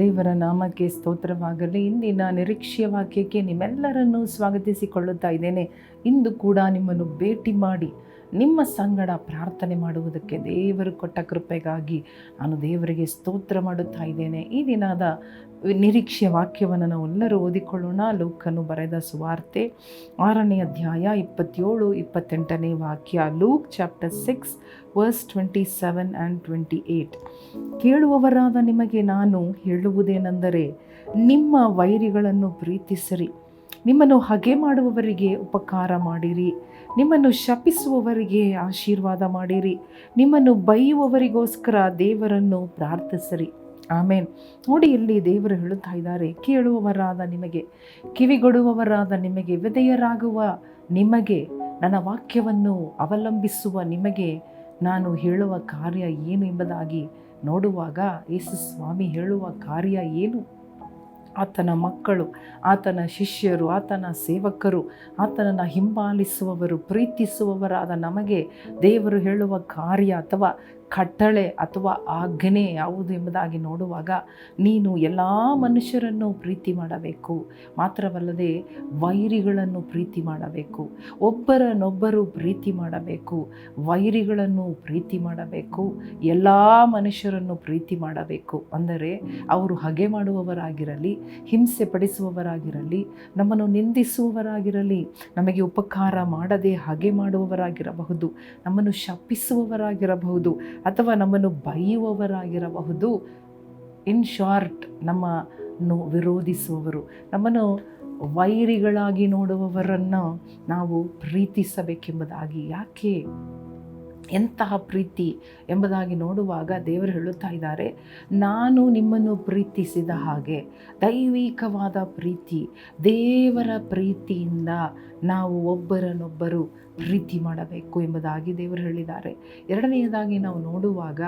ದೇವರ ನಾಮಕ್ಕೆ ಸ್ತೋತ್ರವಾಗಲಿ. ಇಂದಿನ ನಿರೀಕ್ಷೆಯ ವಾಕ್ಯಕ್ಕೆ ನಿಮ್ಮೆಲ್ಲರನ್ನೂ ಸ್ವಾಗತಿಸಿಕೊಳ್ಳುತ್ತಾ ಇದ್ದೇನೆ. ಇಂದು ಕೂಡ ನಿಮ್ಮನ್ನು ಭೇಟಿ ಮಾಡಿ ನಿಮ್ಮ ಸಂಗಡ ಪ್ರಾರ್ಥನೆ ಮಾಡುವುದಕ್ಕೆ ದೇವರು ಕೊಟ್ಟ ಕೃಪೆಗಾಗಿ ನಾನು ದೇವರಿಗೆ ಸ್ತೋತ್ರ ಮಾಡುತ್ತಾ ಇದ್ದೇನೆ. ಈ ದಿನದ ನಿರೀಕ್ಷೆಯ ವಾಕ್ಯವನ್ನು ನಾವು ಎಲ್ಲರೂ ಓದಿಕೊಳ್ಳೋಣ. ಲೂಕನು ಬರೆದ ಸುವಾರ್ತೆ ಆರನೇ ಅಧ್ಯಾಯ ಇಪ್ಪತ್ತೇಳು, ಇಪ್ಪತ್ತೆಂಟನೇ ವಾಕ್ಯ. Luke chapter six, verse twenty seven and twenty eight ಕೇಳುವವರಾದ ನಿಮಗೆ ನಾನು ಹೇಳುವುದೇನೆಂದರೆ, ನಿಮ್ಮ ವೈರಿಗಳನ್ನು ಪ್ರೀತಿಸಿರಿ. ನಿಮ್ಮನ್ನು ಹಗೆ ಮಾಡುವವರಿಗೆ ಉಪಕಾರ ಮಾಡಿರಿ. ನಿಮ್ಮನ್ನು ಶಪಿಸುವವರಿಗೆ ಆಶೀರ್ವಾದ ಮಾಡಿರಿ. ನಿಮ್ಮನ್ನು ಬೈಯುವವರಿಗೋಸ್ಕರ ದೇವರನ್ನು ಪ್ರಾರ್ಥಿಸಿರಿ. ಆಮೇನ್. ನೋಡಿ, ಇಲ್ಲಿ ದೇವರು ಹೇಳುತ್ತಾ ಇದ್ದಾರೆ, ಕೇಳುವವರಾದ ನಿಮಗೆ, ಕಿವಿಗೊಡುವವರಾದ ನಿಮಗೆ, ವಿಧೇಯರಾಗುವ ನಿಮಗೆ, ನನ್ನ ವಾಕ್ಯವನ್ನು ಅವಲಂಬಿಸುವ ನಿಮಗೆ ನಾನು ಹೇಳುವ ಕಾರ್ಯ ಏನು ಎಂಬುದಾಗಿ ನೋಡುವಾಗ ಯೇಸು ಸ್ವಾಮಿ ಹೇಳುವ ಕಾರ್ಯ ಏನು? ಆತನ ಮಕ್ಕಳು ಆತನ ಶಿಷ್ಯರು ಆತನ ಸೇವಕರು ಆತನನ್ನು ಹಿಂಬಾಲಿಸುವವರು ಪ್ರೀತಿಸುವವರಾದ ನಮಗೆ ದೇವರು ಹೇಳುವ ಕಾರ್ಯ ಅಥವಾ ಕಟ್ಟಳೆ ಅಥವಾ ಆಜ್ಞೆ ಯಾವುದು ಎಂಬುದಾಗಿ ನೋಡುವಾಗ ನೀನು ಎಲ್ಲ ಮನುಷ್ಯರನ್ನು ಪ್ರೀತಿ ಮಾಡಬೇಕು. ಮಾತ್ರವಲ್ಲದೆ ವೈರಿಗಳನ್ನು ಪ್ರೀತಿ ಮಾಡಬೇಕು. ಒಬ್ಬರನ್ನೊಬ್ಬರು ಪ್ರೀತಿ ಮಾಡಬೇಕು. ವೈರಿಗಳನ್ನು ಪ್ರೀತಿ ಮಾಡಬೇಕು. ಎಲ್ಲ ಮನುಷ್ಯರನ್ನು ಪ್ರೀತಿ ಮಾಡಬೇಕು. ಅಂದರೆ ಅವರು ಹಗೆ ಮಾಡುವವರಾಗಿರಲಿ, ಹಿಂಸೆ ಪಡಿಸುವವರಾಗಿರಲಿ, ನಮ್ಮನ್ನು ನಿಂದಿಸುವವರಾಗಿರಲಿ, ನಮಗೆ ಉಪಕಾರ ಮಾಡದೆ ಹಗೆ ಮಾಡುವವರಾಗಿರಬಹುದು, ನಮ್ಮನ್ನು ಶಪಿಸುವವರಾಗಿರಬಹುದು ಅಥವಾ ನಮ್ಮನ್ನು ಬೈಯುವವರಾಗಿರಬಹುದು. ಇನ್ ಶಾರ್ಟ್ ನಮ್ಮನ್ನು ವಿರೋಧಿಸುವವರು ನಮ್ಮನ್ನು ವೈರಿಗಳಾಗಿ ನೋಡುವವರನ್ನು ನಾವು ಪ್ರೀತಿಸಬೇಕೆಂಬುದಾಗಿ ಯಾಕೆ ಎಂತಹ ಪ್ರೀತಿ ಎಂಬುದಾಗಿ ನೋಡುವಾಗ ದೇವರು ಹೇಳುತ್ತಾ ಇದ್ದಾರೆ, ನಾನು ನಿಮ್ಮನ್ನು ಪ್ರೀತಿಸಿದ ಹಾಗೆ ದೈವಿಕವಾದ ಪ್ರೀತಿ, ದೇವರ ಪ್ರೀತಿಯಿಂದ ನಾವು ಒಬ್ಬರನ್ನೊಬ್ಬರು ಪ್ರೀತಿ ಮಾಡಬೇಕು ಎಂಬುದಾಗಿ ದೇವರು ಹೇಳಿದ್ದಾರೆ. ಎರಡನೆಯದಾಗಿ ನಾವು ನೋಡುವಾಗ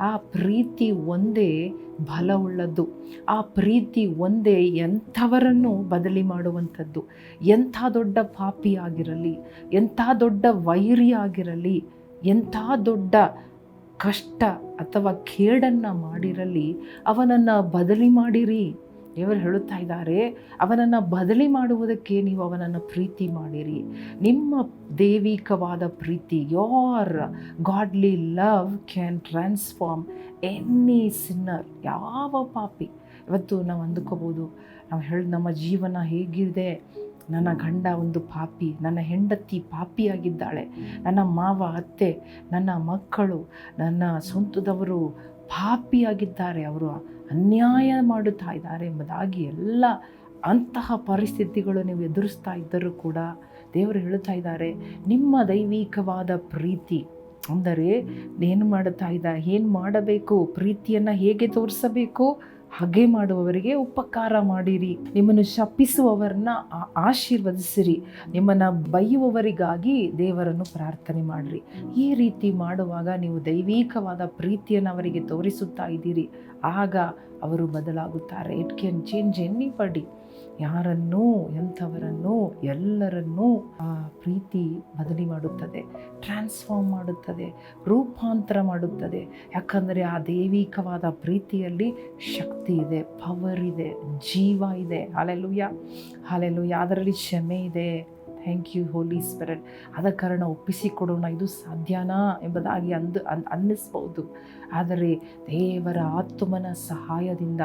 ಆ ಪ್ರೀತಿ ಒಂದೇ ಬಲವುಳ್ಳದ್ದು, ಆ ಪ್ರೀತಿ ಒಂದೇ ಎಂಥವರನ್ನು ಬದಲಿ ಮಾಡುವಂಥದ್ದು, ಎಂಥ ದೊಡ್ಡ ಪಾಪಿ ಆಗಿರಲಿ ಎಂಥ ದೊಡ್ಡ ವೈರಿ ಆಗಿರಲಿ ಎಂಥ ದೊಡ್ಡ ಕಷ್ಟ ಅಥವಾ ಕೇಡನ್ನು ಮಾಡಿರಲಿ, ಅವನನ್ನು ಬದಲಿ ಮಾಡಿರಿ. ದೇವರು ಹೇಳುತ್ತಾ ಇದ್ದಾರೆ, ಅವನನ್ನು ಬದಲಿ ಮಾಡುವುದಕ್ಕೆ ನೀವು ಅವನನ್ನು ಪ್ರೀತಿ ಮಾಡಿರಿ. ನಿಮ್ಮ ದೈವಿಕವಾದ ಪ್ರೀತಿ your godly love can transform any sinner ಯಾವ ಪಾಪಿ. ಇವತ್ತು ನಾವು ಅಂದುಕೋಬೋದು, ನಾವು ಹೇಳಿದ ನಮ್ಮ ಜೀವನ ಹೇಗಿದೆ. ನನ್ನ ಗಂಡ ಒಂದು ಪಾಪಿ, ನನ್ನ ಹೆಂಡತಿ ಪಾಪಿಯಾಗಿದ್ದಾಳೆ. ನನ್ನ ಮಾವ, ಅತ್ತೆ, ನನ್ನ ಮಕ್ಕಳು, ನನ್ನ ಸ್ವಂತದವರು ಪಾಪಿಯಾಗಿದ್ದಾರೆ. ಅವರು ಅನ್ಯಾಯ ಮಾಡುತ್ತಾ ಇದ್ದಾರೆ ಎಂಬುದಾಗಿ ಎಲ್ಲ ಅಂತಹ ಪರಿಸ್ಥಿತಿಗಳು ನೀವು ಎದುರಿಸ್ತಾ ಇದ್ದರೂ ಕೂಡ ದೇವರು ಹೇಳುತ್ತಾ ಇದ್ದಾರೆ, ನಿಮ್ಮ ದೈವಿಕವಾದ ಪ್ರೀತಿ. ಅಂದರೆ ಏನು ಮಾಡುತ್ತಾ ಇದ್ದ, ಏನು ಮಾಡಬೇಕು, ಪ್ರೀತಿಯನ್ನು ಹೇಗೆ ತೋರಿಸಬೇಕು? ಹಾಗೆ ಮಾಡುವವರಿಗೆ ಉಪಕಾರ ಮಾಡಿರಿ. ನಿಮ್ಮನ್ನು ಶಪಿಸುವವರನ್ನ ಆಶೀರ್ವದಿಸಿರಿ. ನಿಮ್ಮನ್ನು ಬೈಯುವವರಿಗಾಗಿ ದೇವರನ್ನು ಪ್ರಾರ್ಥನೆ ಮಾಡಿರಿ. ಈ ರೀತಿ ಮಾಡುವಾಗ ನೀವು ದೈವಿಕವಾದ ಪ್ರೀತಿಯನ್ನು ಅವರಿಗೆ ತೋರಿಸುತ್ತಾ ಇದ್ದೀರಿ. ಆಗ ಅವರು ಬದಲಾಗುತ್ತಾರೆ. It can change anybody ಯಾರನ್ನೂ, ಎಂಥವರನ್ನೂ, ಎಲ್ಲರನ್ನೂ ಆ ಪ್ರೀತಿ ಬದಲಿ ಮಾಡುತ್ತದೆ. ಟ್ರಾನ್ಸ್ಫಾರ್ಮ್ ಮಾಡುತ್ತದೆ. ರೂಪಾಂತರ ಮಾಡುತ್ತದೆ. ಯಾಕಂದರೆ ಆ ದೈವಿಕವಾದ ಪ್ರೀತಿಯಲ್ಲಿ ಶಕ್ತಿ ಇದೆ ಪವರ್ ಇದೆ, ಜೀವ ಇದೆ. ಹಾಲೆಲುಯ್ಯ ಹಾಲೆಲುಯ್ಯ ಅದರಲ್ಲಿ ಕ್ಷಮೆ ಇದೆ. ಥ್ಯಾಂಕ್ ಯು ಹೋಲಿ ಸ್ಪಿರಿಟ್ ಆದ ಕಾರಣ ಒಪ್ಪಿಸಿಕೊಡೋಣ, ಇದು ಸಾಧ್ಯನಾ ಎಂಬುದಾಗಿ ಅಂದು ಅನ್, ಅನ್ನಿಸ್ಬೋದು. ಆದರೆ ದೇವರ ಆತ್ಮನ ಸಹಾಯದಿಂದ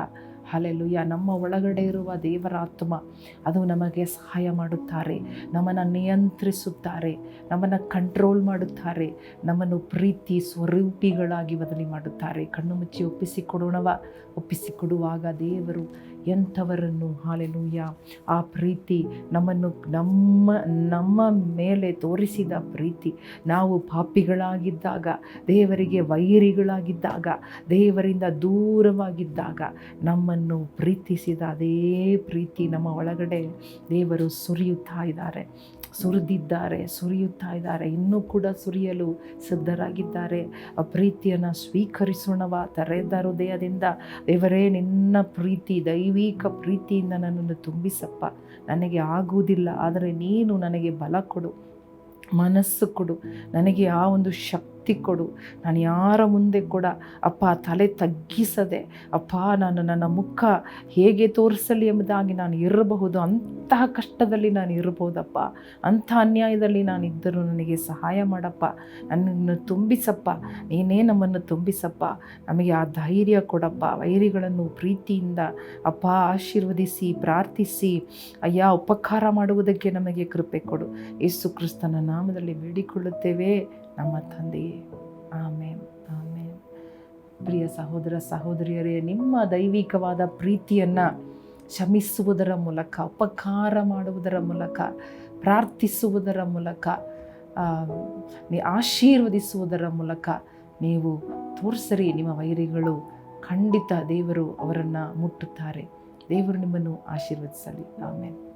ಹಲೆಲುಯ್ಯ ನಮ್ಮ ಒಳಗಡೆ ಇರುವ ದೇವರ ಆತ್ಮ, ಅದು ನಮಗೆ ಸಹಾಯ ಮಾಡುತ್ತಾರೆ. ನಮ್ಮನ್ನು ನಿಯಂತ್ರಿಸುತ್ತಾರೆ. ನಮ್ಮನ್ನು ಕಂಟ್ರೋಲ್ ಮಾಡುತ್ತಾರೆ. ನಮ್ಮನ್ನು ಪ್ರೀತಿ ಸ್ವರೂಪಿಗಳಾಗಿ ಬದಲಿ ಮಾಡುತ್ತಾರೆ. ಕಣ್ಣು ಮುಚ್ಚಿ ಒಪ್ಪಿಸಿಕೊಡೋಣವ, ಒಪ್ಪಿಸಿಕೊಡುವಾಗ ದೇವರು ಎಂಥವರನ್ನು? ಹಾಲೆಲೂಯ್ಯ ಆ ಪ್ರೀತಿ ನಮ್ಮನ್ನು, ನಮ್ಮ ನಮ್ಮ ಮೇಲೆ ತೋರಿಸಿದ ಪ್ರೀತಿ. ನಾವು ಪಾಪಿಗಳಾಗಿದ್ದಾಗ, ದೇವರಿಗೆ ವೈರಿಗಳಾಗಿದ್ದಾಗ, ದೇವರಿಂದ ದೂರವಾಗಿದ್ದಾಗ ನಮ್ಮನ್ನು ಪ್ರೀತಿಸಿದ ಅದೇ ಪ್ರೀತಿ ನಮ್ಮ ಒಳಗಡೆ ದೇವರು ಸುರಿಯುತ್ತಾ ಇದ್ದಾರೆ. ಸುರಿದಿದ್ದಾರೆ, ಸುರಿಯುತ್ತಾ ಇದ್ದಾರೆ. ಇನ್ನೂ ಕೂಡ ಸುರಿಯಲು ಸಿದ್ಧರಾಗಿದ್ದಾರೆ. ಆ ಪ್ರೀತಿಯನ್ನು ಸ್ವೀಕರಿಸೋಣವ, ತರೆದ ಹೃದಯದಿಂದ ದೇವರೇ, ನಿನ್ನ ಪ್ರೀತಿ ದೈವಿಕ ಪ್ರೀತಿಯಿಂದ ನನ್ನನ್ನು ತುಂಬಿಸಪ್ಪ. ನನಗೆ ಆಗುವುದಿಲ್ಲ, ಆದರೆ ನೀನು ನನಗೆ ಬಲ ಕೊಡು, ಮನಸ್ಸು ಕೊಡು. ನನಗೆ ಆ ಒಂದು ಶಕ್ತಿ ಶಕ್ತಿ ಕೊಡು. ನಾನು ಯಾರ ಮುಂದೆ ಕೂಡ ಅಪ್ಪ ತಲೆ ತಗ್ಗಿಸದೆ, ಅಪ್ಪ ನಾನು ನನ್ನ ಮುಖ ಹೇಗೆ ತೋರಿಸಲಿ ಎಂಬುದಾಗಿ ನಾನು ಇರಬಹುದು, ಅಂತಹ ಕಷ್ಟದಲ್ಲಿ ನಾನು ಇರಬಹುದಪ್ಪ. ಅಂಥ ಅನ್ಯಾಯದಲ್ಲಿ ನಾನು ಇದ್ದರೂ ನನಗೆ ಸಹಾಯ ಮಾಡಪ್ಪ. ನನ್ನನ್ನು ತುಂಬಿಸಪ್ಪ. ನೀನೇ ನಮ್ಮನ್ನು ತುಂಬಿಸಪ್ಪ. ನಮಗೆ ಆ ಧೈರ್ಯ ಕೊಡಪ್ಪ. ವೈರಿಗಳನ್ನು ಪ್ರೀತಿಯಿಂದ ಅಪ್ಪ ಆಶೀರ್ವದಿಸಿ, ಪ್ರಾರ್ಥಿಸಿ, ಅಯ್ಯ ಉಪಕಾರ ಮಾಡುವುದಕ್ಕೆ ನಮಗೆ ಕೃಪೆ ಕೊಡು. ಯೇಸು ಕ್ರಿಸ್ತನ ನಾಮದಲ್ಲಿ ಬೇಡಿಕೊಳ್ಳುತ್ತೇವೆ. ನಮ್ಮ ತಂದೆಯೇ ಆಮೇನ್ ಆಮೇನ್. ಪ್ರಿಯ ಸಹೋದರ, ಸಹೋದರಿಯರೇ, ನಿಮ್ಮ ದೈವಿಕವಾದ ಪ್ರೀತಿಯನ್ನು ಶಮಿಸುವುದರ ಮೂಲಕ, ಉಪಕಾರ ಮಾಡುವುದರ ಮೂಲಕ, ಪ್ರಾರ್ಥಿಸುವುದರ ಮೂಲಕ ನೀ, ಆಶೀರ್ವದಿಸುವುದರ ಮೂಲಕ ನೀವು ತೋರಿಸರಿ, ನಿಮ್ಮ ವೈರಿಗಳು ಖಂಡಿತ ದೇವರು ಅವರನ್ನು ಮುಟ್ಟುತ್ತಾರೆ. ದೇವರು ನಿಮ್ಮನ್ನು ಆಶೀರ್ವದಿಸಲಿ. ಆಮೇಲೆ